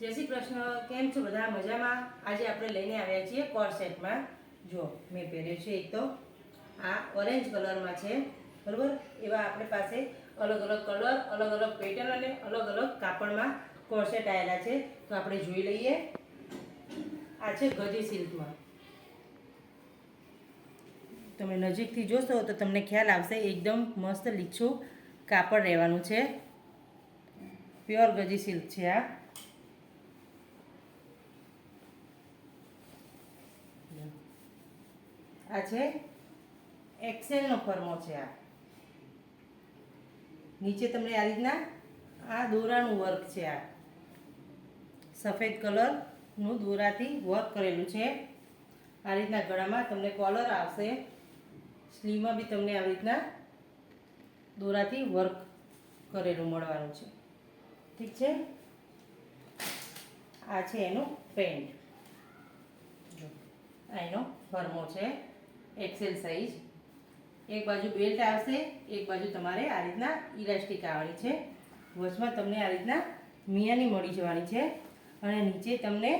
જય શ્રી કૃષ્ણ. કેમ છો બધા? મજામાં? આજે આપણે લઈને આવ્યા છીએ કોર સેટમાં જો, મેં પહેર્યો છે એક તો. આ ઓરેન્જ કલરમાં છે. બરાબર? એવા આપણી પાસે અલગ અલગ કલર અલગ અલગ પેટર્ન અને અલગ અલગ કાપડમાં કોર સેટ આવેલા છે. તો આપણે જોઈ લઈએ. આ છે ગજી સિલ્કમાં. તમે નજીકથી જોશો તો તમને ખ્યાલ આવશે, એકદમ મસ્ત લીચું કાપડ રહેવાનું છે. પ્યોર ગજી સિલ્ક છે આ. આ છે એક્સેલનો ફર્મો છે આ. નીચે તમને આ રીતના આ દોરાનું વર્ક છે આ. સફેદ કલરનું દોરાથી વર્ક કરેલું છે. આ રીતના ગળામાં તમને કોલર આવશે. સ્લીવમાં બી તમને આવી રીતના દોરાથી વર્ક કરેલું મળવાનું છે. ઠીક છે? આ છે એનું પેન્ટ આ એનો ફર્મો છે. એક્સેલ સાઇઝ એક બાજુ બેલ્ટ આવશે, એક બાજુ તમારે આ રીતના ઇલાસ્ટિક આવવાની છે. વચમાં તમને આ રીતના મિયાની મળી જવાની છે અને નીચે તમને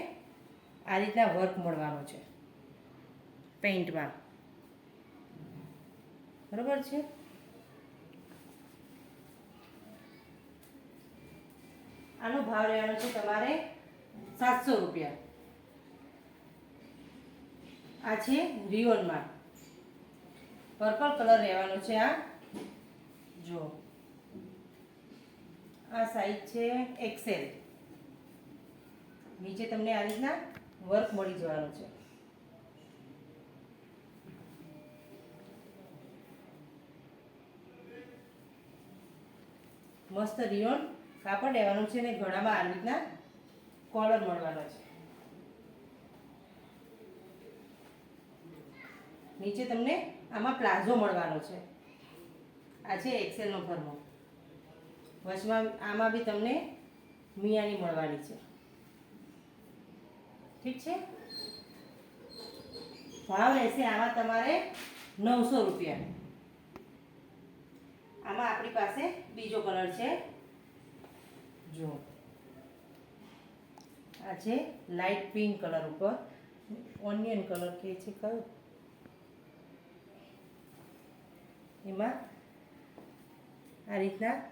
આ રીતના વર્ક મળવાનો છે પેઇન્ટમાં બરાબર છે? આનો ભાવ રહેવાનો છે તમારે સાતસો રૂપિયા. આ છે રિયોનમાં પર્પલ કલર રહેવાનો છે આ. જો. આ સાઈઝ છે એક્સેલ નીચે તમને આ રીતના વર્ક મળી જવાનું છે. મસ્ત રિયોન કાપડ લેવાનું છે ને ગળામાં આ રીતના કોલર મળવાનો છે. નીચે તમને આમાં પ્લાઝો મળવાનો છે. આ છે એક્સેલનો ફર્મો. વચમાં આમાં બી તમને મિયાની મળવાની છે. ઠીક છે? ભાવ રહેશે આમાં તમારે નવસો રૂપિયા. આમાં આપણી પાસે બીજો કલર છે. જો આ છે લાઇટ પિંક કલર ઉપર. ઓનિયન કલર કે છે કયો? એમાં આ રીતના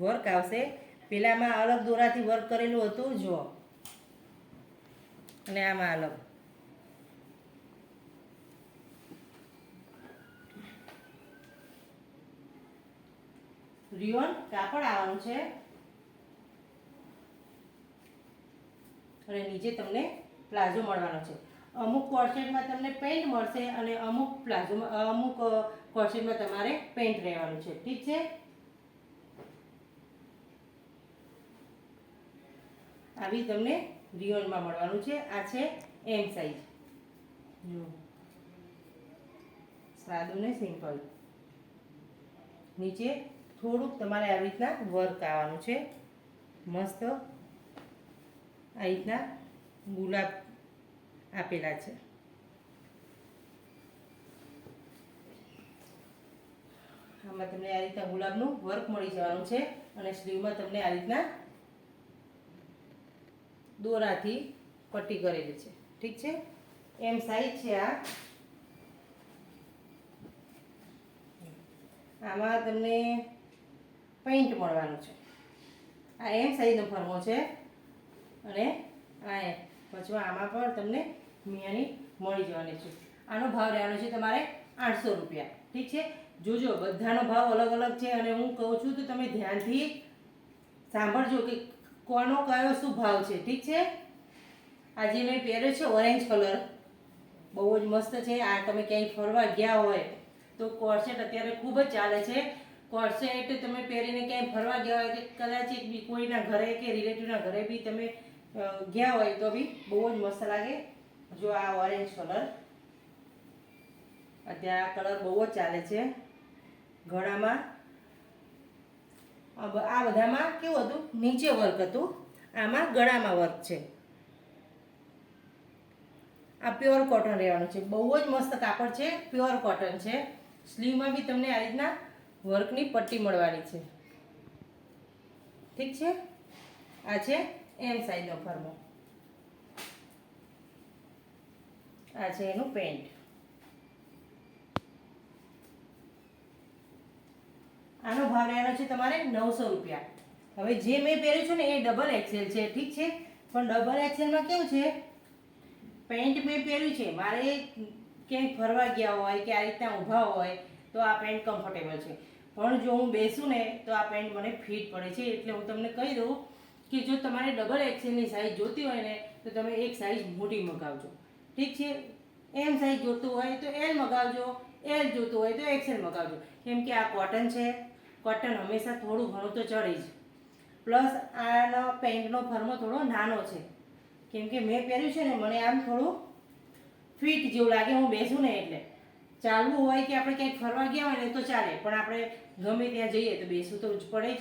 વર્ક આવશે. પેલામાં અલગ દોરાથી વર્ક કરેલું હતું, જો. અને આમાં અલગ. રિયોન, કાપડ આવવાનું છે. અને નીચે તમને પ્લાઝો મળવાનો છે. અમુક કોર્સેટમાં તમને પેન્ટ મળશે અને અમુક પ્લાઝોમાં, અમુક કોર્સેટમાં તમારે પેન્ટ રહેવાનું છે. ઠીક છે? આવી તમને રિયોનમાં મળવાનું છે. આ છે એમ સાઈઝ જુઓ. સાદું ને સિમ્પલ નીચે થોડુંક તમારે આવી રીતના વર્ક આવવાનું છે. મસ્ત આ રીતના ગુલાબ આપેલા છે. આમાં તમને આ રીતના ગુલાબનું વર્ક મળી જવાનું છે અને સ્લીવમાં તમને આ રીતના દોરાથી પટ્ટી કરેલી છે. ઠીક છે? એમ સાઈઝ છે આ. આમાં તમને પેઇન્ટ મળવાનું છે. આ એમ સાઈઝનો ફરમો છે અને આ એમ. પછી આમાં પણ તમને મિયાની મળી જવાની છે. આનો ભાવ રહેવાનો છે તમારે આઠસો રૂપિયા. ઠીક છે? જોજો, બધાનો ભાવ અલગ અલગ છે અને હું કહું છું તો તમે ધ્યાનથી સાંભળજો કે કોનો કયો શું ભાવ છે. ઠીક છે? આજે મેં પહેર્યો છે ઓરેન્જ કલર. બહુ જ મસ્ત છે. આ તમે ક્યાંય ફરવા ગયા હોય તો કોર્સેટ અત્યારે ખૂબ જ ચાલે છે. કોર્સેટ તમે પહેરીને ક્યાંય ફરવા ગયા હોય કે કદાચ બી કોઈના ઘરે કે રિલેટિવના ઘરે બી તમે ગયા હોય તો બી બહુ જ મસ્ત લાગે. જો આ ઓરેન્જ કલર. અત્યારે આ કલર બહુ જ ચાલે છે. ગળામાં આ બધામાં કેવું હતું? નીચે વર્ક હતું. આમાં ગળામાં વર્ક છે. આ પ્યોર કોટન રહેવાનું છે. બહુ જ મસ્ત કાપડ છે. પ્યોર કોટન છે. સ્લીવમાં બી તમને આ રીતના વર્કની પટ્ટી મળવાની છે. ઠીક છે? આ છે એમ સાઈઝનો ફરમો. આ છે એનું પેન્ટ આનો ભાવ રહેવાનો છે તમારે નવસો રૂપિયા. હવે જે મેં પહેર્યું છે ને એ ડબલ એક્સેલ છે, ઠીક છે? પણ ડબલ એક્સેલમાં કેવું છે? પેન્ટ મેં પહેર્યું છે, મારે ક્યાંય ફરવા ગયા હોય, કે આ રીતના ઊભા હોય, તો આ પેન્ટ કમ્ફર્ટેબલ છે. પણ જો હું બેસું ને, તો આ પેન્ટ મને ફિટ પડે છે. એટલે હું તમને કહી દઉં કે જો તમારે ડબલ એક્સેલની સાઇઝ જોતી હોય ને, તો તમે એક સાઈઝ મોટી મગાવજો. ઠીક છે? એમ સાઈઝ જોતું હોય તો એલ મગાવજો એલ જોતું હોય તો એક્સેલ મગાવજો. કેમ કે આ કોટન છે કોટન હંમેશા થોડું ઘણું તો ચડે જ. પ્લસ આનો પેન્ટનો ફરમો થોડો નાનો છે. કેમ કે મેં પહેર્યું છે ને, મને આમ થોડું ફિટ જેવું લાગે, હું બેસું ને એટલે. ચાલવું હોય કે આપણે ક્યાંક ફરવા ગયા હોય ને, તો ચાલે. પણ આપણે ગમે ત્યાં જઈએ તો બેસવું તો જ પડે જ.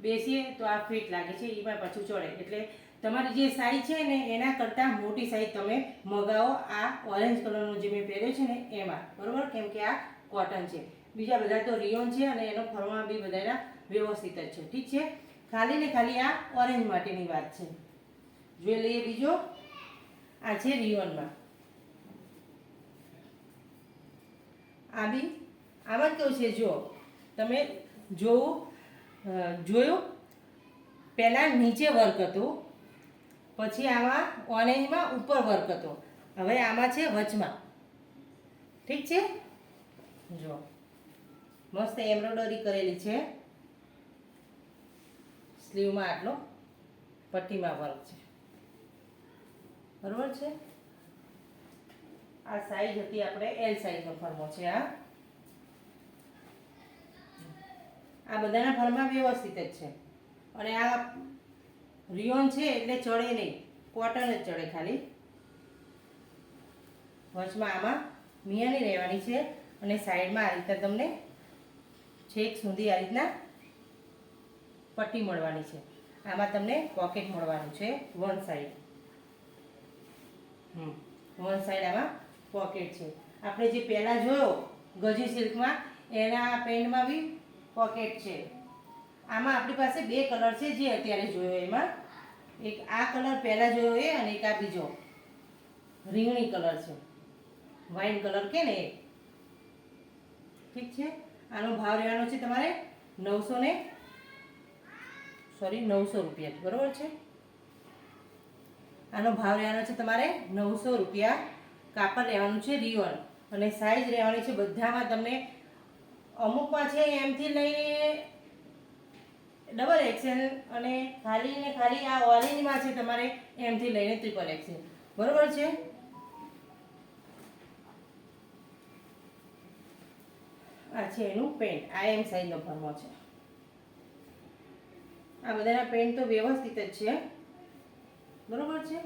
બેસીએ તો આ ફિટ લાગે છે, એમાં પાછું ચડે. એટલે તમારી જે સાઈઝ છે ને, એના કરતાં મોટી સાઈઝ તમે મગાવો આ ઓરેન્જ કલરનો જે મેં પહેર્યો છે ને, એમાં. બરાબર? કેમ કે આ કોટન છે. બીજા બધા તો રિયોન છે અને એનો ફરવા બી બધાના વ્યવસ્થિત જ છે. ઠીક છે? ખાલી ને ખાલી આ ઓરેન્જ માટેની વાત છે. જોઈ લઈએ બીજો. આ છે રિયોનમાં. આ બી. આમાં કેવું છે? જો તમે જોવું જોયું? પહેલાં નીચે વર્ક હતું. પછી આમાં ઓરેન્જમાં ઉપર વર્ક હતો. હવે આમાં છે વચમાં. ઠીક છે? જો મસ્ત એમ્બ્રોડરી કરેલી છે. સ્લીવમાં આટલો પટ્ટીમાં વર્ક છે. બરોબર છે? આ સાઈઝ હતી આપણે એલ સાઈઝનો ફરમો છે આ આ બધાના ફરમા વ્યવસ્થિત જ છે. અને આ રિયોન છે એટલે ચડે નહીં. કોટન જ ચડે ખાલી. વચમાં આમાં મિયાની રહેવાની છે. અને સાઈડમાં આ રીતના તમને છેક સુધી આ રીતના પટ્ટી મળવાની છે. આમાં તમને પોકેટ મળવાનું છે વન સાઈડ હમ વન સાઈડ આમાં પોકેટ છે. આપણે જે પહેલાં જોયો, ગજી સિલ્કમાં, એના પેન્ટમાં બી પોકેટ છે. આમાં આપણી પાસે બે કલર છે જે અત્યારે જોયો એમાં. એક આ કલર પહેલાં જોયો એ અને એક આ બીજો. રીંગણી કલર છે. વાઇન કલર કે ને ઠીક છે? આનો ભાવ રહેવાનો છે તમારે નવસો ને સોરી નવસો રૂપિયા, બરોબર છે? આનો ભાવ રહેવાનો છે તમારે નવસો રૂપિયા. કાપડ રહેવાનું છે રિયોન અને સાઈઝ રહેવાની છે બધામાં તમને અમુકમાં છે એમથી લઈને ડબલ એક્સેલ અને ખાલી ને ખાલી આ ઓરેન્જમાં છે તમારે એમથી લઈને ત્રિપલ એક્સેલ બરોબર છે? આ છે એનું પેન્ટ આ એમ સાઈઝનો ફરમો છે. આ બધાના પેન્ટ તો વ્યવસ્થિત જ છે. બરોબર છે?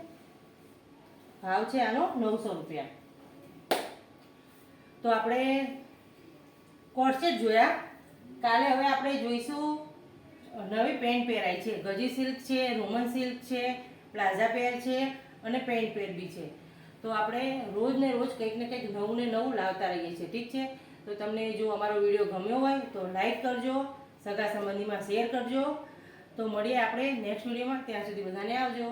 ભાવ છે આનો નવસો રૂપિયા. તો આપણે કોર્સેટ જોયા. કાલે હવે આપણે જોઈશું નવી પેન્ટ પહેરાય છે. ગજી સિલ્ક છે રોમન સિલ્ક છે પ્લાઝા પેર છે અને પેન્ટ પેર બી છે. તો આપણે રોજ ને રોજ કંઈક ને કંઈક નવું ને નવું લાવતા રહીએ છીએ. ઠીક છે? તો તમને જો અમારો વીડિયો ગમ્યો હોય તો લાઈક કરજો, સગા સંબંધીમાં શેર કરજો. તો મળીએ આપણે નેક્સ્ટ વિડીયોમાં. ત્યાં સુધી બધાને આવજો.